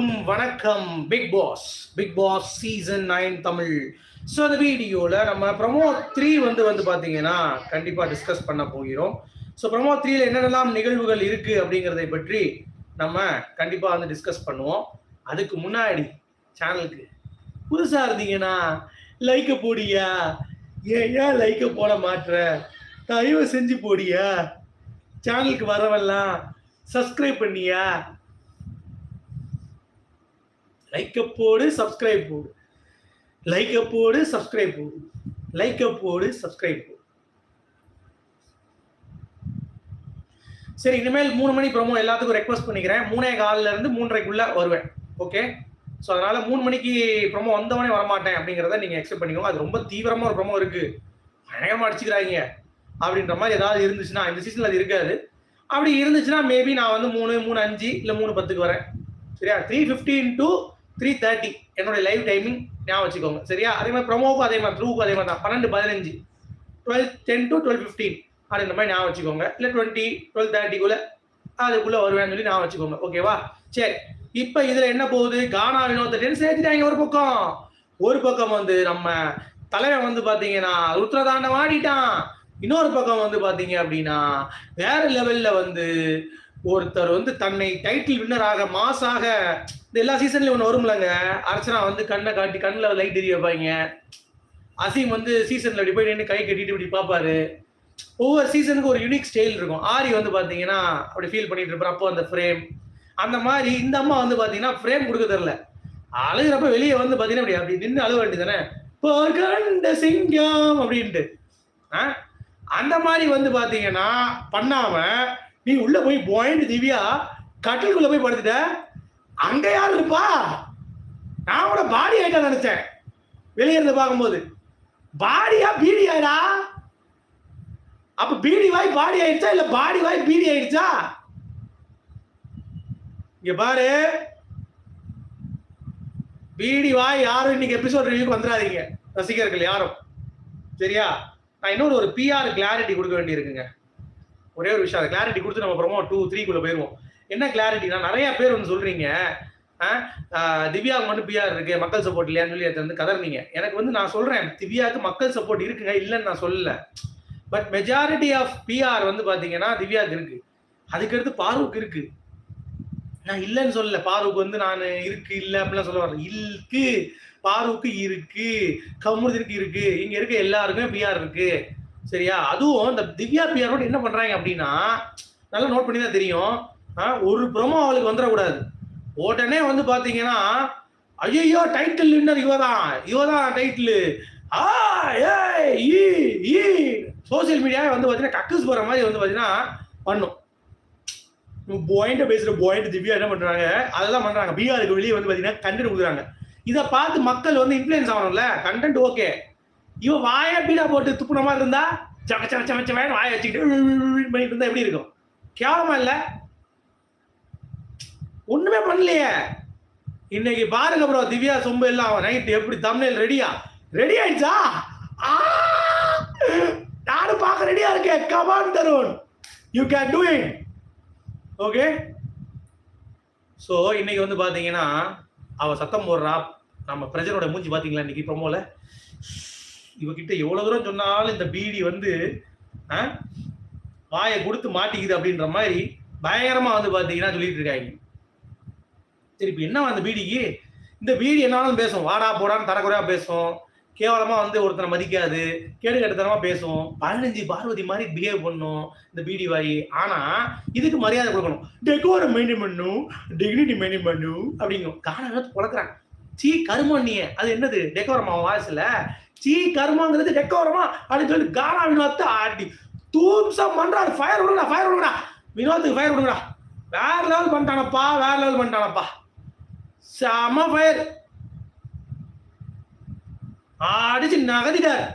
அனைவருக்கும் வணக்கம். Big boss big boss season nine Tamil. So அந்த வீடியோவில் நம்ம ப்ரமோ த்ரீ வந்து வந்து பார்த்தீங்கன்னா கண்டிப்பாக டிஸ்கஸ் பண்ண போகிறோம். ஸோ ப்ரமோ த்ரீல என்னென்னலாம் நிகழ்வுகள் இருக்குது அப்படிங்கிறதை பற்றி நம்ம கண்டிப்பாக வந்து டிஸ்கஸ் பண்ணுவோம். அதுக்கு முன்னாடி சேனலுக்கு புதுசாக இருந்தீங்கன்னா லைக்கை போடியா ஏன் ஏன் லைக்கை போட மாட்டுற தயவு செஞ்சு போடியா சேனலுக்கு வரவெல்லாம் சப்ஸ்கிரைப் பண்ணியா? லைக்கை போடு சப்ஸ்கிரைப் போடு. லைக்கை போடு சப்ஸ்கிரைப் போடு. லைக்கை போடு சப்ஸ்கிரைப் போடு. சரி இனிமேல் மூணு மணி ப்ரோமோ எல்லாத்துக்கும் ரெக்வஸ்ட் பண்ணிக்கிறேன். மூணே காலில் இருந்து மூன்றரைக்குள்ளே வருவேன். ஓகே ஸோ அதனால மூணு மணிக்கு ப்ரோமோ வந்தவனே வரமாட்டேன் அப்படிங்கிறத நீங்கள் எக்ஸ்பெக்ட் பண்ணிக்கோங்க. அது ரொம்ப தீவிரமாக ஒரு ப்ரோமோ இருக்கு. பயங்கரமாக அடிச்சுக்கிறாங்க. அப்படின்ற மாதிரி ஏதாவது இருந்துச்சுன்னா இந்த சீசனில் அது இருக்காது. அப்படி இருந்துச்சுன்னா மேபி நான் வந்து மூணு மூணு அஞ்சு இல்லை மூணு பத்துக்கு வரேன். சரியா? Three fifteen to three thirty என்னோட லைவ் டைமிங் ஞாபகம் வச்சுக்கோங்க. சரியா? அதே மாதிரி ப்ரொமோவுக்கும் அதே மாதிரி த்ரூக்கும் அதே மாதிரி தான். பன்னெண்டு பதினஞ்சு. Twelve ten to twelve fifteen அப்படின்ற மாதிரி ஞாபகம் வச்சுக்கோங்க. இல்லை டுவெண்ட்டி டுவெல் தேர்ட்டிக்குள்ளே அதுக்குள்ளே வருவேன்னு சொல்லி ஞாபகம் வச்சுக்கோங்க. ஓகேவா சரி. இப்போ இதில் என்ன போகுது? கானா வினோதத்தையும் சேர்த்துட்டாங்க ஒரு பக்கம். ஒரு பக்கம் வந்து நம்ம தலைவன் வந்து பார்த்தீங்கன்னா ருத்ரதாண்டம் ஆடிட்டான். இன்னொரு பக்கம் வந்து பார்த்தீங்க அப்படின்னா வேற லெவலில் வந்து ஒருத்தர் வந்து தன்னை டைட்டில் வின்னராக மாசாக இந்த எல்லா சீசன்லயும் ஒன்று வரும்லங்க. அர்ச்சனா வந்து கண்ணை காட்டி கண்ணில் லைட் எரிய வைப்பாங்க. அசீம் வந்து சீசன்ல இப்படி போய் நின்று கை கட்டிட்டு இப்படி பார்ப்பாரு. ஒவ்வொரு சீசனுக்கு ஒரு யூனிக் ஸ்டைல் இருக்கும். ஆரி வந்து பார்த்தீங்கன்னா அப்படி ஃபீல் பண்ணிட்டு இருப்பார். அப்போ அந்த ஃப்ரேம் அந்த மாதிரி இந்த அம்மா வந்து பார்த்தீங்கன்னா ஃப்ரேம் கொடுக்க தெரில அழுகிறப்ப வெளியே வந்து பார்த்தீங்கன்னா அப்படி அப்படி நின்று அழுக வேண்டியதானே கண்ட சிங்கம் அப்படின்ட்டு. ஆ? அந்த மாதிரி வந்து பார்த்தீங்கன்னா பண்ணாம நீ உள்ள போய் பாயிண்ட் திவ்யா கட்டிலுக்குள்ள போய் படுத்துட்ட. அங்க யார் இருப்பா? நான் கூட பாடி ஆயிட்டா நினைச்சேன். வெளியே இருந்து பார்க்கும்போது. பாடியா பீடி ஆயிடா. அப்ப பீடி வாய் பாடி ஆயிடுச்சா? இல்ல பாடி வாய் பீடி ஆயிடுச்சா? இங்க பாரு. பீடி வாய் யாரும் இன்னைக்கு எபிசோட் ரிவ்யூக்கு வந்துடாதீங்க. ரசிகர்கள் யாரும். சரியா? நான் இன்னொரு ஒரு பிஆர் கிளாரிட்டி கொடுக்க வேண்டியிருக்குங்க. ஒரே ஒரு விஷயம் கிளாரிட்டி கொடுத்து நம்ம அப்புறமா டூ த்ரீக்குள்ள போயிருவோம். என்ன கிளாரிட்டினா நிறைய பேர் வந்து சொல்றீங்க. திவ்யாவுக்கு மட்டும் பிஆர் இருக்கு மக்கள் சப்போர்ட் இல்லையான்னு சொல்லி வந்து கதறினீங்க. எனக்கு வந்து நான் சொல்றேன் திவ்யாவுக்கு மக்கள் சப்போர்ட் இருக்குங்க இல்லைன்னு நான் சொல்லல. பட் மெஜாரிட்டி ஆஃப் பிஆர் வந்து பாத்தீங்கன்னா திவ்யாவுக்கு இருக்கு. அதுக்கடுத்து பார்வுக்கு இருக்கு. நான் இல்லைன்னு சொல்லல பார்வுக்கு வந்து நான் இருக்கு இல்லை அப்படிலாம் சொல்ல வரேன் இருக்கு பார்வுக்கு இருக்கு கமுருதிற்கு இருக்கு இங்க இருக்க எல்லாருக்குமே பிஆர் இருக்கு. சரியா? அதுவும் இந்த திவ்யா பிஆரோட என்ன பண்றாங்க அப்படின்னா நல்லா நோட் பண்ணி தான் தெரியும். ஒரு ப்ரோமோ அவளுக்கு வந்துடக்கூடாது உடனே வந்து பார்த்தீங்கன்னா ஐயோ டைட்டில் வின்னர் இவ தான் இவ தான் டைட்டில் ஆ ஏ சோசியல் மீடியாவே வந்து பார்த்தீங்கன்னா கக்கஸ் போகிற மாதிரி வந்து பார்த்தீங்கன்னா பண்ணும். பாயிண்ட்டை பேசுகிற பாயிண்ட் திவ்யா என்ன பண்ணுறாங்க அதெல்லாம் பண்ணுறாங்க பீகாருக்கு வெளியே வந்து பார்த்தீங்கன்னா கண்டென்ட் கொடுக்குறாங்க. இதை பார்த்து மக்கள் வந்து இன்ஃப்ளூயன்ஸ் ஆகணும்ல? கண்டென்ட் ஓகே இவ வாய பீடா போட்டு துப்புன மாதிரி இருந்தா சமச்ச சமச்ச சம வாய வச்சுக்கிட்டு பண்ணிட்டு இருந்தா எப்படி இருக்கும்? கேவலமா இல்லை? ஒண்ணுமே பண்ணலையே. இன்னைக்கு பாருங்க ப்ரோ திவ்யா சொம்பு எல்லாம் நைட் எப்படி தமிழ் ரெடியா ரெடி ஆயிடுச்சா? நானும் பார்க்க ரெடியா இருக்கேன். Come on Tarun you can do it okay so இன்னைக்கு வந்து பார்த்தீங்கன்னா அவ சத்தம் போடுறா. நம்ம பிரஜனோட மூஞ்சி பார்த்தீங்களா இன்னைக்கு ப்ரொமோல இவகிட்ட எவ்வளோ தூரம் சொன்னாலும் இந்த பீடி வந்து வாயை கொடுத்து மாட்டிக்குது அப்படின்ற மாதிரி பயங்கரமாக வந்து பார்த்தீங்கன்னா சொல்லிட்டு இருக்காங்க. சரி இப்போ என்ன அந்த பீடிக்கு? இந்த பீடி என்னாலும் பேசும். வாடா போடான்னு தரக்குறையா பேசும். கேவலமா வந்து ஒருத்தனை மதிக்காது. கேடு கட்டுத்தனமா பேசும். பதினஞ்சு பார்வதி மாதிரி பிஹேவ் பண்ணும் இந்த பீடி வாய். ஆனா இதுக்கு மரியாதை கொடுக்கணும். டெக்கோரம் மெயின்டைன் பண்ணும் டிக்னிட்டி மெயின்டைன் பண்ணும் அப்படிங்கும். காரணம் குழக்கிறாங்க சீ கருமண்ணிய அது என்னது? டெக்கோரமா வாய்ஸ்ல சீ கருமாங்கிறது டெக்கோரமா அப்படின்னு சொல்லி கானா வினோத்தை ஆட்டி. தூம்சம் பண்றாரு. ஃபயர் விடுங்கடா ஃபயர் விடுங்கடா. வினோத்துக்கு ஃபயர் விடுங்கடா. வேற லெவல் பண்ணிட்டானப்பா வேற லெவல் பண்ணிட்டானப்பா. செம ஃபயர் அடிச்சு நகதிட்டார்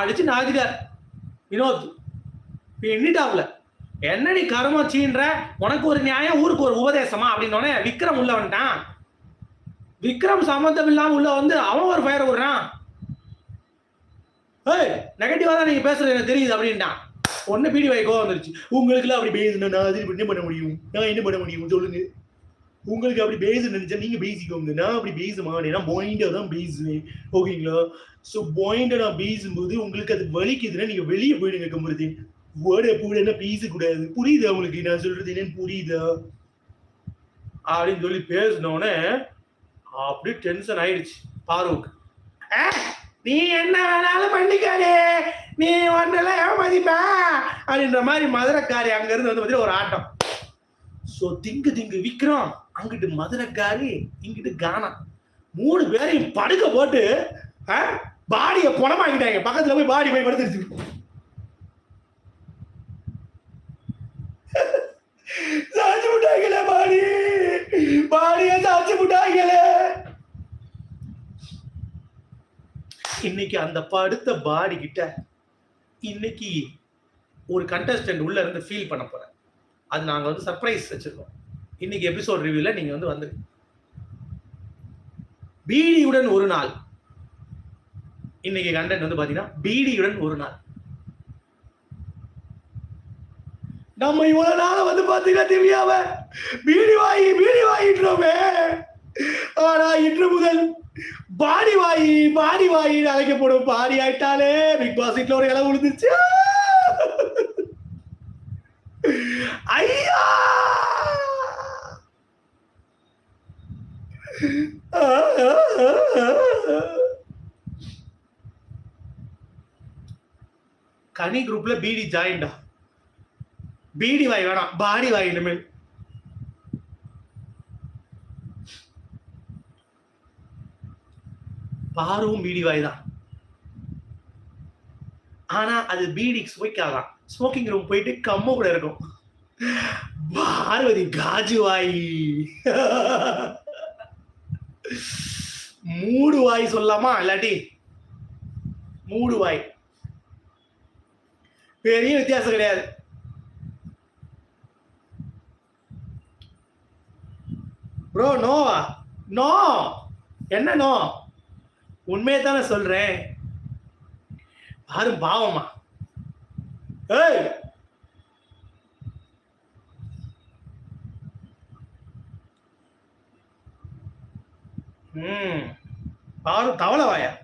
அடிச்சு நகதிட்டார் வினோத் எண்ணிட்டாப்ல என்ன நீ கருமா சீன்ற உனக்கு ஒரு நியாயம் ஊருக்கு ஒரு உபதேசமா? அப்படின்னோடனே விக்ரம் உள்ள வந்துட்டான். விக்ரம் சம்மந்தம் இல்லாம உள்ள வந்து அவன் ஒரு ஃபயர் விடுறான் ஏய் நெகட்டிவா தான் நீங்க பேசுறது எனக்கு தெரியுது அப்படின்ட்டான். ஒன்னு பீடி வாய் கோவம் வந்துருச்சு. உங்களுக்குலாம் அப்படி பேசணும் நான் அது என்ன பண்ண முடியும்? நான் என்ன பண்ண முடியும்? சொல்லுங்க. உங்களுக்கு அப்படி பேச நினைச்சா நீங்க பேசிக்கோங்க. நான் அப்படி பேச மாட்டேன் நான் பாயிண்டா தான் பேசுவேன். ஓகேங்களா? ஸோ பாயிண்டா நான் பேசும்போது உங்களுக்கு அது வலிக்குதுன்னா நீங்க வெளியே போயிடுங்க கம்பருதி வேர்டை போட பேசக்கூடாது. புரியுதா உங்களுக்கு? நான் சொல்றது என்னன்னு புரியுதா? அப்படின்னு சொல்லி பேசினோடனே அப்படி டென்ஷன் ஆயிடுச்சு பாரூக் நீ என்ன வேணாலும் பண்ணிக்காதே. நீ ஒன்றெல்லாம் ஏமாதிப்ப அப்படின்ற மாதிரி மதுரைக்காரி அங்கேருந்து வந்து பார்த்தீங்கன்னா ஒரு ஆட்டம். ஸோ திங்கு திங்கு விக்ரம். அங்கிட்டு மதுரைக்காரி இங்கிட்டு கானா. மூணு பேரையும் படுக்க போட்டு பாடியை புணமாக்கிட்டாங்க பக்கத்துல போய் பாடி போய் படுத்துருச்சு. சாச்சு விட்டாங்களே பாடி? பாடிய சாச்சு விட்டாங்களே இன்னைக்கு அந்த படுத்த பாடி கிட்ட இன்னைக்கு ஒரு கண்டஸ்டன்ட் உள்ள இருந்து ஃபீல் பண்ண போறேன். அது நாங்க வந்து சர்ப்ரைஸ் வச்சிருக்கோம். இன்னைக்கு எபிசோட் ரிவ்யூல நீங்க வந்து வந்து பீடியுடன் ஒரு நாள். இன்னைக்கு கண்டென்ட் வந்து பாத்தீங்கன்னா பீடியுடன் ஒரு நாள். நம்ம இவ்வளவு நாள வந்து பாத்தீங்கன்னா திவ்யாவ பீடி வாங்கி பீடி வாயின்றோமே ஆனா இன்று முதல் பாடி வாயி பாடி வாயின்னு அழைக்கப்படும் பாடி ஆயிட்டாலே பிக் பாஸ் வீட்டில் ஒரு இடம் விழுந்துருச்சு ஐயா! கனி குரூப்ல பிடி ஜாயின்டா பீடி வாய் வேணாம் பாடி வாய் இனிமேல். பாரும் பீடி வாய் தான். ஆனா அது பீடி சுவைக்காதான் ஸ்மோக்கிங் ரூம் போயிட்டு கம்ம கூட இருக்கும். பார்வதி காஜு வாய். மூடு வாய் சொல்லலாமா இல்லாட்டி? மூடு வாய். பெரிய வித்தியாசம் கிடையாது. ப்ரோ நோவா நோ என்ன நோ உண்மையை தானே சொல்றேன். யாரும் பாவமா. ஏய்! ம். பாரு தவளை வாயா.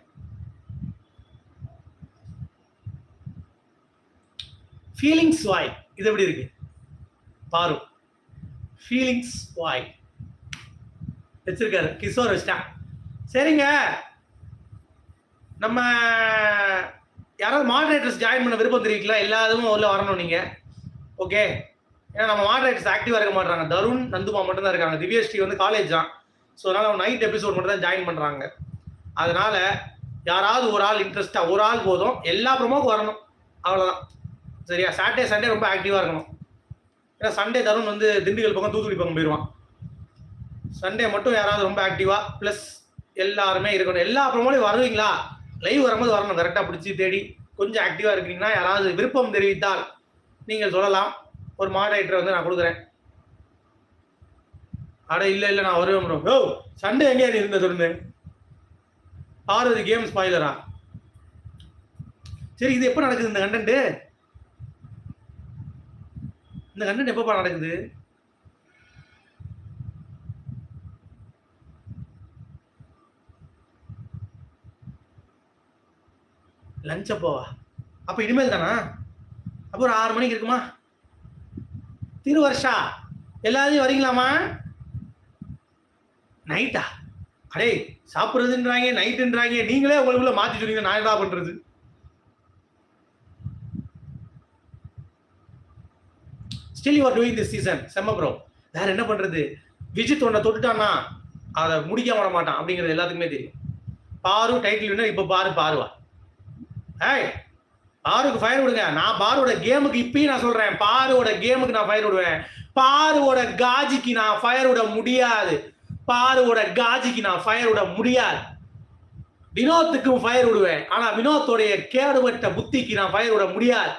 ஃபீலிங்ஸ் வாய் இது எப்படி இருக்கு? பாரு ஃபீலிங்ஸ் வாய் வச்சிருக்காரு. கிஷோர் வச்சிட்டான். சரிங்க. நம்ம யாராவது மாடரேட்டர்ஸ் ஜாயின் பண்ண விருப்பம் தெரிவிக்கலாம் எல்லா இதுவும் உள்ள வரணும் நீங்க. ஓகே ஏன்னா நம்ம மாடரேட்டர்ஸ் ஆக்டிவாக இருக்க மாட்டாங்க தருண் நந்துமா மட்டும் தான் இருக்காங்க. திவ்யஸ்ரீ வந்து காலேஜ் தான். ஸோ அதனால நைட் எபிசோட் மட்டும் தான் ஜாயின் பண்ணுறாங்க அதனால யாராவது ஒரு ஆள் இன்ட்ரெஸ்ட்டாக ஒரு ஆள் போதும். எல்லா ப்ரோமோக்கும் வரணும். அவ்வளோதான் சரியா? சாட்டர்டே சண்டே ரொம்ப ஆக்டிவாக இருக்கணும். ஏன்னா சண்டே தருண் வந்து திண்டுக்கல் பக்கம் தூத்துக்குடி பக்கம் போயிடுவான். சண்டே மட்டும் யாராவது ரொம்ப ஆக்டிவாக ப்ளஸ் எல்லாருமே இருக்கணும். எல்லா ப்ரோமோலையும் வருவீங்களா? லைவ் வரும்போது வரணும். கரெக்டாக பிடிச்சி தேடி கொஞ்சம் ஆக்டிவாக இருக்கீங்கன்னா யாராவது விருப்பம் தெரிவித்தால் நீங்கள் சொல்லலாம். ஒரு மாடரேட்டரை வந்து நான் கொடுக்குறேன். அட இல்லை இல்லை நான் வருவேன் ப்ரோ ஓ சண்டே எங்கேயா நீ இருந்த தொடர்ந்து பார்வதி கேம் ஸ்பாய்லரா சரி இது எப்போ நடக்குது இந்த கண்டென்ட்டு இந்த கண்டென்ட் எப்போப்பா நடக்குது? லஞ்ச் அப்போவா அப்போ இனிமேல் தானா? அப்போ ஒரு ஆறு மணிக்கு இருக்குமா? திருவர்ஷா எல்லாத்தையும் வரீங்களாமா நைட்டா அடே சாப்பிட்றதுன்றாங்க நைட்டுன்றாங்க நீங்களே உங்களுக்குள்ள மாற்றி சொன்னீங்க நான் என்ன பண்ணுறது still you are doing this season செம்ம ப்ரோ வேற என்ன பண்ணுறது விஜித் உன்னை தொட்டுட்டானா அதை முடிக்க விட மாட்டான் அப்படிங்கிறது எல்லாத்துக்குமே தெரியும். பாரு டைட்டில் வின்னர் இப்போ பாரு பாருவா. ஏய் பாருக்கு ஃபயர் விடுங்க. நான் பாரோட கேமுக்கு இப்பயும் நான் சொல்றேன். பாரோட கேமுக்கு நான் ஃபயர் விடுவேன். பாருவோட காஜிக்கு நான் ஃபயர் விட முடியாது. பாருவோட காஜிக்கு நான் ஃபயர் விட முடியாது. வினோத்துக்கும் ஃபயர் விடுவேன். ஆனா வினோத்தோடைய கேடுபட்ட புத்திக்கு நான் ஃபயர் விட முடியாது.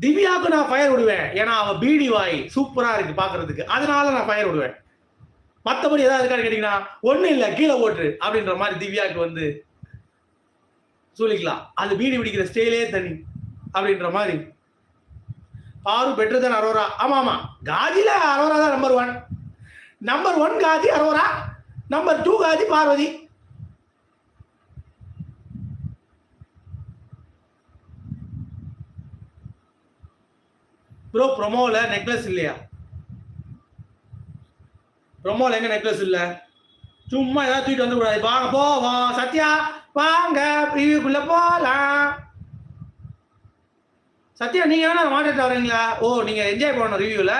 திவ்யாவுக்கு நான் ஃபயர் விடுவேன். ஏன்னா அவன் பீடி வாய் சூப்பரா இருக்கு பாக்குறதுக்கு. அதனால நான் ஃபயர் விடுவேன். மற்றபடி ஏதாவது இருக்கான்னு கேட்டீங்கன்னா ஒன்றும் இல்லை. கீழே ஓட்டு அப்படின்ற மாதிரி திவ்யாவுக்கு வந்து சொல்லிக்கலாம் அது பீடி பிடிக்கிற ஸ்டைலே தனி அப்படின்ற மாதிரி. பாரு பெட்டர் தான் அரோரா. ஆமா ஆமா. காஜில அரோரா தான் number one number one Kaji Arora. Number two Kaji Parvathi. Bro ப்ரொமோல நெக்லஸ் இல்லையா? ப்ரொமோல எங்க நெக்லஸ் இல்ல? சும்மா ஏதாவது தூக்கிட்டு வந்து கூடாது. வாங்க வா சத்யா. வாங்க ரிவ்யூக்குள்ள போலாம். சத்யா நீங்க வேணா மாடரேட் வரீங்களா ஓ நீங்க என்ஜாய் பண்ணணும் ரிவ்யூல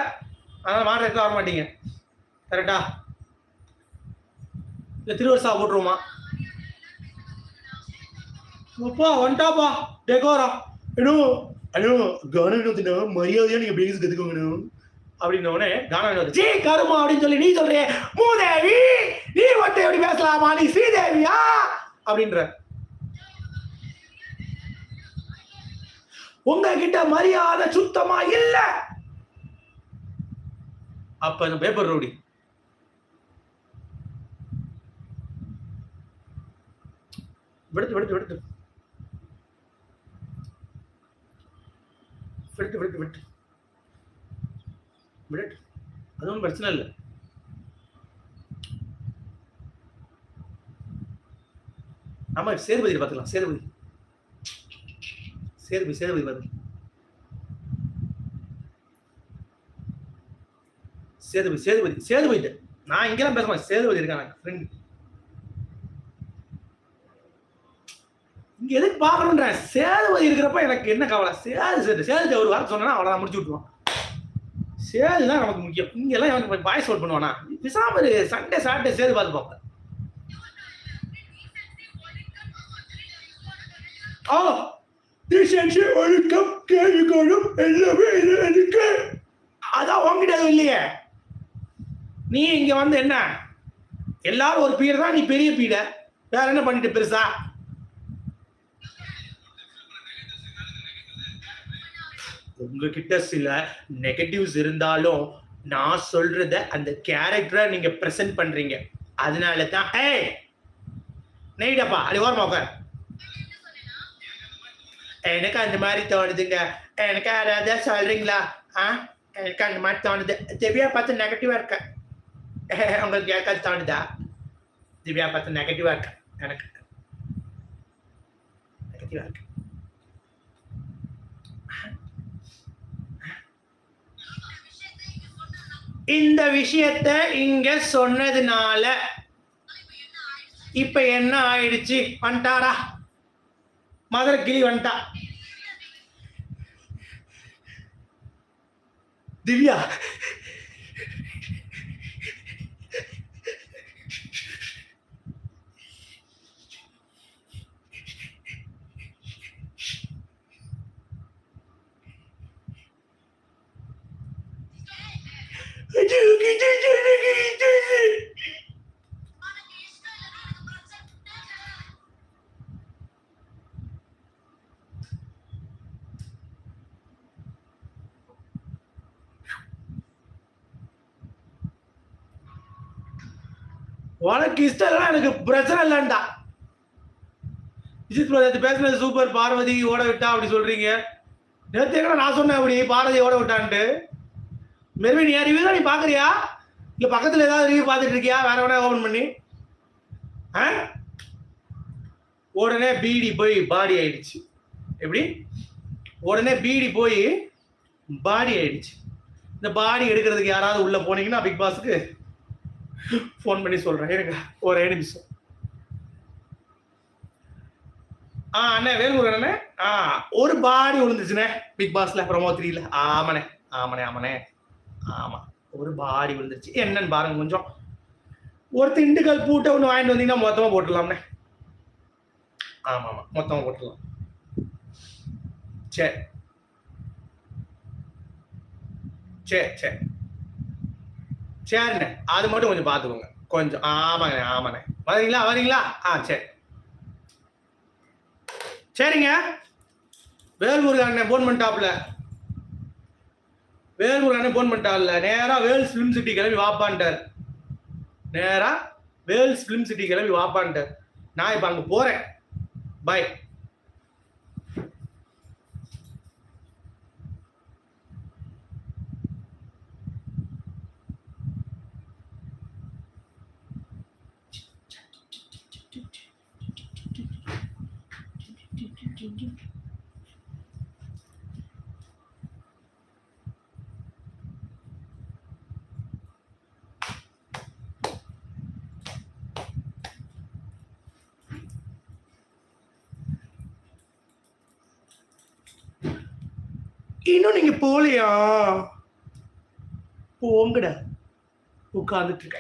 அதனால மாடரேட் வர மாட்டீங்க. கரெக்டா இல்ல திருவருசா போட்டுருவோமா? அப்பா வந்துட்டாப்பா டெக்கோரம் அண்ணோ அண்ணோ கான வினோத்தினா மரியாதையா நீங்க பேசி கத்துக்கோங்க அப்படின்னோடனே கான வினோத் ஜி கருமா அப்படின்னு சொல்லி நீ சொல்றிய. மூதேவி நீ மட்டும் எப்படி பேசலாமா? நீ ஸ்ரீதேவியா? அப்படின்ற. உங்ககிட்ட மரியாதை சுத்தமா இல்ல. அப்ப இந்த பேப்பர் ரவுடி? விடுத்து விடுத்து விடுத்து. விடுத்து விடுத்து விட்டு விடட்டு அது பிரச்சனை இல்லை. நம்ம சேதுபதி பார்த்துக்கலாம் சேதுபதி. சேதுபதி சேதுபதி பார்த்து சேதுபதி சேதுபதி சேதுபதி நான் இங்கெல்லாம் பேச மாட்டேன் சேதுபதி இருக்கான் ஃப்ரெண்ட் இங்க எதுக்கு பார்க்கணுன்ற சேதுபதி இருக்கிறப்ப எனக்கு என்ன கவலை? சேது சேது சேது ஒரு வாரம் சொன்னா அவளை முடிச்சு விட்டுருவான். சேது தான் நமக்கு முக்கியம். இங்கெல்லாம் எனக்கு பாய்ஸ் அவுட் பண்ணுவானா? பிசாம சண்டே சாட்டர்டே சேது பார்த்து பார்ப்பேன். ஆ டிசென்சி ஒழுக்கம் கேள்விக்கோளும் எல்லாமே இது இருக்கு. அதான் உங்ககிட்ட இல்லையே. நீ இங்க வந்து என்ன? எல்லாரும் ஒரு பீடை தான் நீ பெரிய பீடை. வேற என்ன பண்ணிட்டு பெருசா? உங்ககிட்ட சில நெகட்டிவ்ஸ் இருந்தாலும் நான் சொல்றத அந்த கேரக்டரை நீங்க பிரசன்ட் பண்றீங்க. அதனால தான் ஏய் நெய்டப்பா அது ஓரமா உட்கார் எனக்கு அந்த மாதிரி தோணுதுங்க. எனக்கு யாராவது சொல்றீங்களா? ஆ? எனக்கு அந்த மாதிரி தோணுது. திவ்யா பார்த்து நெகட்டிவா இருக்க? உங்களுக்கு யாருக்காவது தோணுதா? திவ்யா பார்த்து நெகட்டிவா இருக்க? எனக்கு நெகட்டிவா இருக்கு? இந்த விஷயத்த இங்க சொன்னதுனால இப்ப என்ன ஆயிடுச்சு? வந்துட்டாரா? மதுரை கிளி வந்துட்டா. திவ்யா உனக்கு இஷ்டம் இல்லைன்னா எனக்கு பிரச்சனை இல்லைண்டா விஜித் ப்ரோ பேசுனது சூப்பர் பார்வதி ஓட விட்டா அப்படி சொல்றீங்க. நேற்று நான் சொன்னேன் அப்படி பார்வதி ஓட விட்டான்ட்டு. மெர்வின் நீ ரிவ்யூ தான் நீ பார்க்குறியா இல்லை பக்கத்தில் ஏதாவது ரிவ்யூ பார்த்துட்டு இருக்கியா? வேற வேணா ஓப்பன் பண்ணி. ஆ? உடனே பீடி போய் பாடி ஆயிடுச்சு. எப்படி? உடனே பீடி போய் பாடி ஆயிடுச்சு. இந்த பாடி எடுக்கிறதுக்கு யாராவது உள்ளே போனீங்கன்னா பிக் பாஸ்க்கு ஃபோன் பண்ணி சொல்கிறேன் இருங்க ஒரே நிமிஷம். ஆ அண்ணே வேல்முருகன் அண்ணே. ஆ ஒரு பாடி விழுந்துச்சுண்ணே. பிக் பாஸ்ல ப்ரமோ த்ரீல ஆமாண்ணே ஆமாண்ணே ஆமாண்ணே. ஆமாம் ஒரு பாடி விழுந்துருச்சு. என்னன்னு பாருங்க கொஞ்சம். ஒரு திண்டுக்கல் பூட்டை ஒன்று வாங்கிட்டு வந்தீங்கன்னா மொத்தமாக போட்டுடலாம்ண்ணே. ஆமாம் ஆமாம் மொத்தமாக போட்டுடலாம். சரி சரி சரி சரிண்ணே அது மட்டும் கொஞ்சம் பார்த்துக்கோங்க. கொஞ்சம் ஆமாங்கண்ணே ஆமாண்ணே. வரீங்களா வரீங்களா ஆ சரி. சரிங்க. வேல்முருகன் அண்ணன் போன் பண்ணிட்டாப்ல வேல்முருகன் அண்ணன் போன் பண்ணிட்டாப்ல நேராக வேல்ஸ் ஃபிலிம் சிட்டி கிளம்பி வாப்பான்ட்டார் நேராக வேல்ஸ் ஃபிலிம் சிட்டி கிளம்பி வாப்பான்ட்டார் நான் இப்போ அங்கே போகிறேன் பாய் இன்னும் நீங்க போகலையா? போங்கட. உட்கார்ந்துட்டு இருக்கேன்.